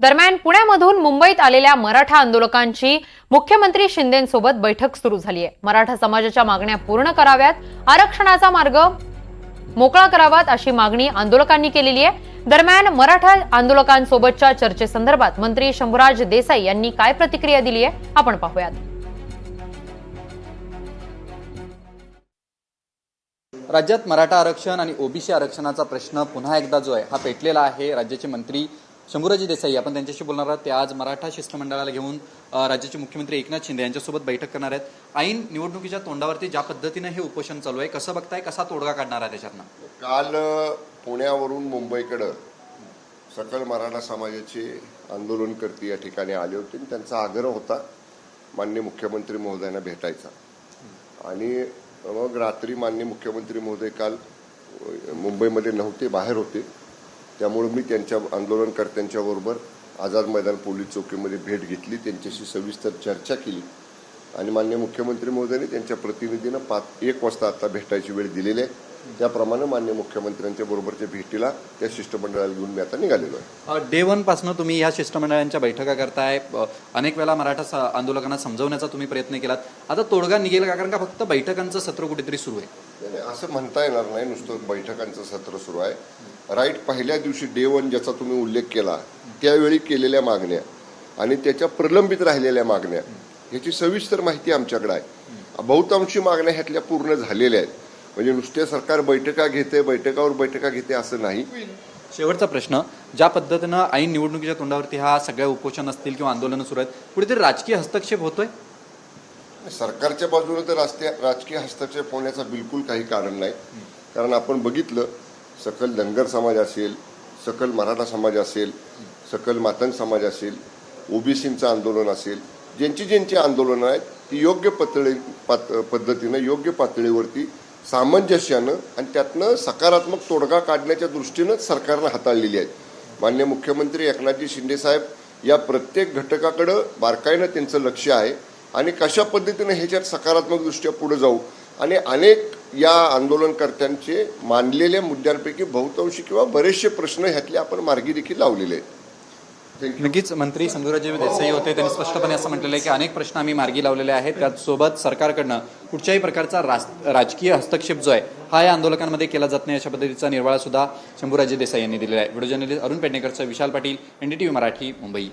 दरम्यान पुण्यामधून मुंबईत आलेल्या मराठा आंदोलकांची मुख्यमंत्री शिंदेंसोबत बैठक सुरू झाली आहे. मराठा समाजाच्या मागण्या पूर्ण कराव्यात आरक्षणाचा मार्ग मोकळा करावात अशी मागणी आंदोलकांनी केलेली आहे. दरम्यान मराठा आंदोलकांसोबतच्या चर्चेसंदर्भात मंत्री शंभूराज देसाई यांनी काय प्रतिक्रिया दिली आहे आपण पाहूयात. राज्यात मराठा आरक्षण आणि ओबीसी आरक्षणाचा प्रश्न पुन्हा एकदा जो आहे हा पेटलेला आहे. राज्याचे मंत्री शंभूराजी देसाई आपण त्यांच्याशी बोलणार आहोत. ते आज मराठा शिष्टमंडळाला घेऊन राज्याचे मुख्यमंत्री एकनाथ शिंदे यांच्यासोबत बैठक करणार आहेत. ऐन निवडणुकीच्या तोंडावरती ज्या पद्धतीनं हे उपोषण चालू आहे कसं बघताय? कसा तोडगा काढणार आहे त्याच्यातनं? काल पुण्यावरून मुंबईकडं सकल मराठा समाजाचे आंदोलनकर्ते या ठिकाणी आले होते आणि त्यांचा आग्रह होता मान्य मुख्यमंत्री महोदयांना भेटायचा. आणि मग रात्री मान्य मुख्यमंत्री महोदय काल मुंबईमध्ये नव्हते बाहेर होते. त्यामुळं मी त्यांच्या आंदोलनकर्त्यांच्या बरोबर आझाद मैदान पोलीस चौकीमध्ये भेट घेतली त्यांच्याशी सविस्तर चर्चा केली. आणि मान्य मुख्यमंत्री महोदयांनी त्यांच्या प्रतिनिधींना पाच एक वाजता आता भेटायची वेळ दिलेली आहे. त्याप्रमाणे मान्य मुख्यमंत्र्यांच्या बरोबरच्या भेटीला त्या शिष्टमंडळाला घेऊन मी आता निघालेलो आहे. डे वनपासून तुम्ही ह्या शिष्टमंडळांच्या बैठका करताय. अनेक वेळा मराठा आंदोलकांना समजवण्याचा तुम्ही प्रयत्न केलात. आता तोडगा निघेल का? कारण का फक्त बैठकांचं सत्र कुठेतरी सुरू आहे. असं म्हणता येणार नाही. नुसतं बैठकांचं सत्र सुरू आहे. राईट पहिल्या दिवशी डे वन ज्याचा तुम्ही उल्लेख केला त्यावेळी केलेल्या मागण्या आणि त्याच्या प्रलंबित राहिलेल्या मागण्या ह्याची सविस्तर माहिती आमच्याकडे आहे. बहुतांशी मागण्या ह्यातल्या पूर्ण झालेल्या आहेत. म्हणजे नुसते सरकार बैठका घेते बैठकावर बैठका घेते असं नाही. शेवटचा प्रश्न ज्या पद्धतीनं ऐन निवडणुकीच्या तोंडावरती हा सगळ्या उपोषण असतील किंवा आंदोलनं सुरू आहेत कुठेतरी राजकीय हस्तक्षेप होतोय? सरकारच्या बाजूने तर राजकीय राजकीय हस्तक्षेप होण्याचं बिलकुल काही कारण नाही. कारण आपण बघितलं सकल धनगर समाज असेल सकल मराठा समाज असेल सकल मातंग समाज असेल ओबीसींचं आंदोलन असेल ज्यांची ज्यांची आंदोलनं आहेत ती योग्य पातळी पात पद्धतीनं योग्य पातळीवरती सामंजस्यानं आणि त्यातनं सकारात्मक तोडगा काढण्याच्या दृष्टीनंच सरकारनं हाताळलेली आहेत. मान्य मुख्यमंत्री एकनाथजी शिंदेसाहेब या प्रत्येक घटकाकडं बारकाईनं त्यांचं लक्ष आहे आणि कशा पद्धतीनं ह्याच्यात सकारात्मक दृष्ट्या पुढे जाऊ आणि अनेक या आंदोलनकर्त्यांचे मानलेल्या मुद्द्यांपैकी बहुतांशी किंवा बरेचसे प्रश्न ह्यातले आपण मार्गी देखील लावलेले आहेत. नक्कीच मंत्री संधुराजी देसाई होते त्यांनी स्पष्टपणे असं म्हटलेलं आहे की अनेक प्रश्न आम्ही मार्गी लावलेले आहेत. त्याचसोबत सरकारकडनं कुठच्याही प्रकारचा राज- राजकीय हस्तक्षेप जो आहे हा या आंदोलकांमध्ये केला जात नाही अशा पद्धतीचा निर्वाळा सुद्धा शंभूराजे देसाई यांनी दिलेला आहे. व्हिडिओ जर्नलिस्ट अरुण पेडणेकरचं विशाल पाटील एनडीटीव्ही मराठी मुंबई.